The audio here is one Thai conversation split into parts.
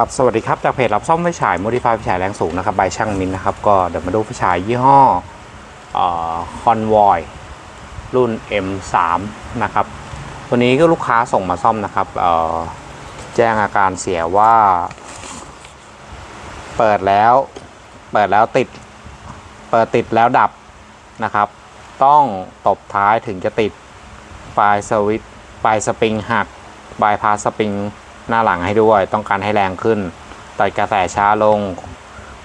ครับสวัสดีครับจากเพจรับซ่อมไฟฉาย Modify ไฟฉายแรงสูงนะครับใบช่างมินนะครับก็เดี๋ยวมาดูไฟฉายยี่ห้อคอนวอยรุ่น M3 นะครับตัวนี้ก็ลูกค้าส่งมาซ่อมนะครับแจ้งอาการเสียว่า เปิดแล้ว เปิดแล้วติด เปิดติดแล้วดับนะครับ ต้องตบท้ายถึงจะติดปลายสวิตปลายสปริงหักบายพาสสปริง หน้าหลังให้ด้วย ต้องการให้แรงขึ้นตัดกระแสช้าลง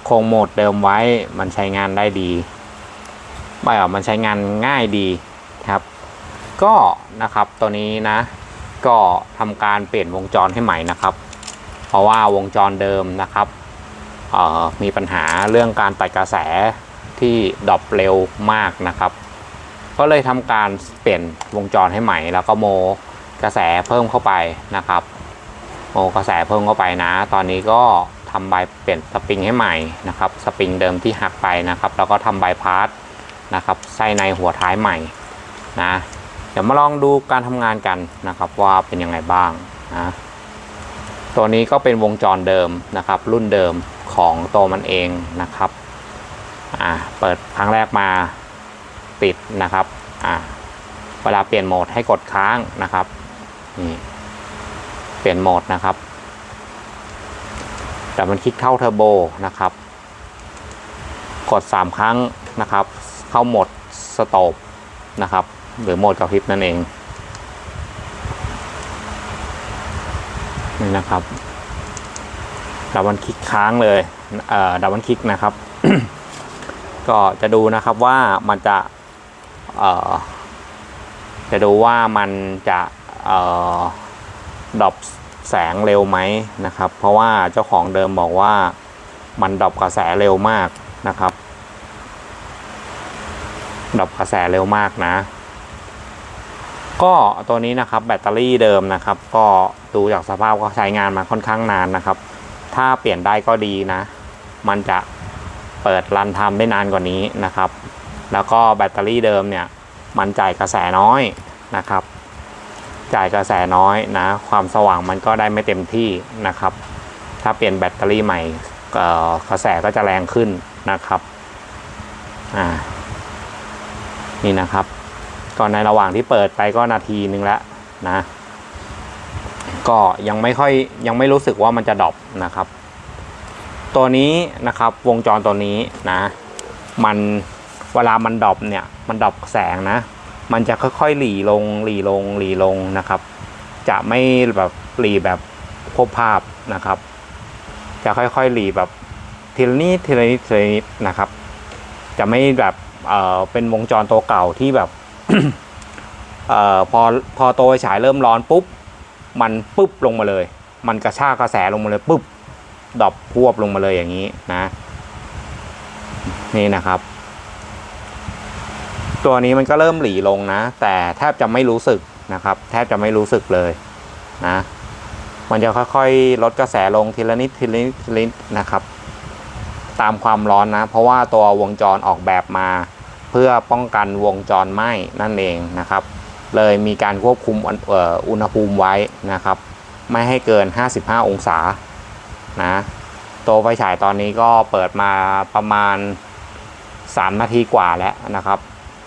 คงโหมดเดิมไว้ มันใช้งานได้ดีไม่หรอกมันใช้งานง่ายดีครับ ก็นะครับตัวนี้นะ ก็ทำการเปลี่ยนวงจรให้ใหม่นะครับ เพราะว่าวงจรเดิมนะครับมีปัญหาเรื่องการตัดกระแสที่ดรอปเร็วมากนะครับ ก็เลยทำการเปลี่ยนวงจรให้ใหม่ แล้วก็โมกระแสเพิ่มเข้าไปนะครับ โมกระแสเพิ่มเข้าไปนะ ตอนนี้ก็ทำใบเปลี่ยนสปริงให้ใหม่นะครับ สปริงเดิมที่หักไปนะครับ แล้วก็ทำใบพาร์ทนะครับใส่ในหัวท้ายใหม่นะเดี๋ยวมาลองดูการทำงานกันนะครับว่าเป็นยังไงบ้างนะตัวนี้ก็เป็นวงจรเดิมนะครับ รุ่นเดิมของตัวมันเองนะครับอ่าเปิดครั้งแรกมาปิดนะครับอ่าเวลาเปลี่ยนโหมดให้กดค้างนะครับนี่ เปลี่ยนโหมดนะครับแต่มันคลิกเข้าเทอร์โบนะครับ กด 3 ครั้งนะครับ เข้าโหมดสโตปนะครับ หรือโหมดกระพริบนั่นเองนี่นะครับดับมันคลิกค้างเลยเอ่อดับมันคลิกนะครับ ก็จะดูนะครับว่ามันจะเอ่อจะดูว่ามันจะเอ่อ ดรอปแสงเร็วไหมนะครับ เพราะว่าเจ้าของเดิมบอกว่ามันดรอปกระแสเร็วมากนะครับดรอปกระแสเร็วมากนะ ก็ตัวนี้นะครับแบตเตอรี่เดิมนะครับ ก็ดูจากสภาพก็ใช้งานมาค่อนข้างนานนะครับ ถ้าเปลี่ยนได้ก็ดีนะ มันจะเปิดรันทำได้นานกว่านี้นะครับ แล้วก็แบตเตอรี่เดิมเนี่ย มันจ่ายกระแสน้อยนะครับ จ่ายกระแสน้อยนะ ความสว่างมันก็ได้ไม่เต็มที่นะครับ ถ้าเปลี่ยนแบตเตอรี่ใหม่กระแสก็จะแรงขึ้นนะครับอ่านี่นะครับ ก่อนในระหว่างที่เปิดไปก็นาทีนึงแล้วนะ ก็ยังไม่ค่อยยังไม่รู้สึกว่ามันจะดรอปนะครับ ตัวนี้นะครับวงจรตัวนี้นะ มันเวลามันดรอปเนี่ย มันดรอปแสงนะ มันจะค่อยๆหลีลงหลีลงหลีลงนะครับ จะไม่แบบหลีแบบควบภาพนะครับ จะค่อยๆหลีแบบทีละนิดทีละนิดทีละนิดนะครับ จะไม่แบบเอ่อเป็นวงจรตัวเก่าที่แบบเอ่อพอพอตัวฉายเริ่มร้อนปุ๊บมันปุ๊บลงมาเลย มันกระชากกระแสลงมาเลยปุ๊บดอปพวบลงมาเลยอย่างนี้นะ นี่นะครับ ตัวนี้มันก็เริ่มหลีลงนะ แต่แทบจะไม่รู้สึกนะครับ แทบจะไม่รู้สึกเลยนะ มันจะค่อยๆ ลดกระแสลงทีละนิดทีละนิดทีละนิดนะครับ ตามความร้อนนะ เพราะว่าตัววงจรออกแบบมา เพื่อป้องกันวงจรไหม้นั่นเองนะครับ เลยมีการควบคุมอ,อ,อุณหภูมิไว้นะครับ ไม่ให้เกิน 55 องศานะตัวไฟฉายตอนนี้ก็เปิดมาประมาณ 3 นาทีกว่าแล้วนะครับ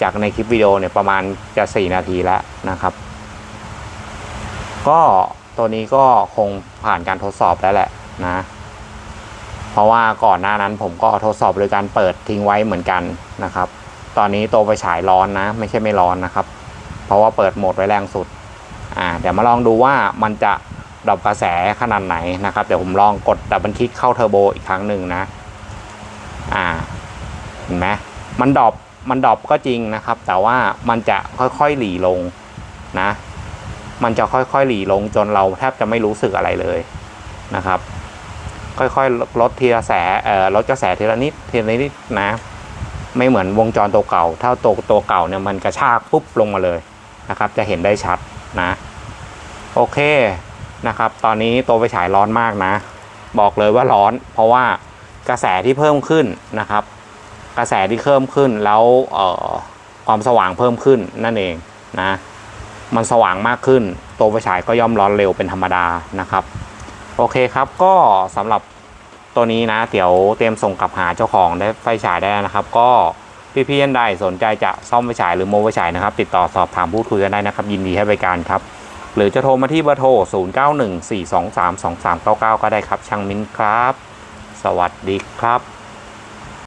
จากในคลิปวิดีโอเนี่ยประมาณจะ 4 นาทีแล้วนะครับ ก็ตัวนี้ก็คงผ่านการทดสอบแล้วแหละนะ เพราะว่าก่อนหน้านั้นผมก็ทดสอบโดยการเปิดทิ้งไว้เหมือนกันนะครับ ตอนนี้ตัวไฟฉายร้อนนะ ไม่ใช่ไม่ร้อนนะครับ เพราะว่าเปิดโหมดไว้แรงสุดอ่าเดี๋ยวมาลองดูว่ามันจะดรอปกระแสขนาดไหนนะครับ เดี๋ยวผมลองกดดับเบิลคลิกเข้าเทอร์โบอีกครั้งหนึ่งนะ อ่า เห็นไหมมันดรอป มันดรอปก็จริงนะครับ แต่ว่ามันจะค่อยๆหลีลงนะ มันจะค่อยๆหลีลงจนเราแทบจะไม่รู้สึกอะไรเลยนะครับ ค่อยๆลดทีละแสเอ่อลดกระแสทีละนิดทีละนิดนะ ไม่เหมือนวงจรตัวเก่า ถ้าตัวตัวเก่าเนี่ยมันกระชากปุ๊บลงมาเลยนะครับ จะเห็นได้ชัดนะ โอเคนะครับ ตอนนี้ตัวไฟฉายร้อนมากนะ บอกเลยว่าร้อน เพราะว่ากระแสที่เพิ่มขึ้นนะครับ กระแสที่เพิ่มขึ้นแล้วความสว่างเพิ่มขึ้นนั่นเองนะมันสว่างมากขึ้น ตัวไฟฉายก็ย่อมร้อนเร็วเป็นธรรมดานะครับ โอเคครับก็สำหรับตัวนี้นะ เดี๋ยวเตรียมส่งกลับหาเจ้าของได้ไฟฉายได้นะครับ ก็พี่ๆท่านใดสนใจจะซ่อมไฟฉายหรือโมไฟฉายนะครับ ติดต่อสอบถามพูดคุยกันได้นะครับ ยินดีให้บริการครับ หรือจะโทรมาที่เบอร์โทร 0914232399 ก็ได้ครับช่างมิ้นครับ สวัสดีครับ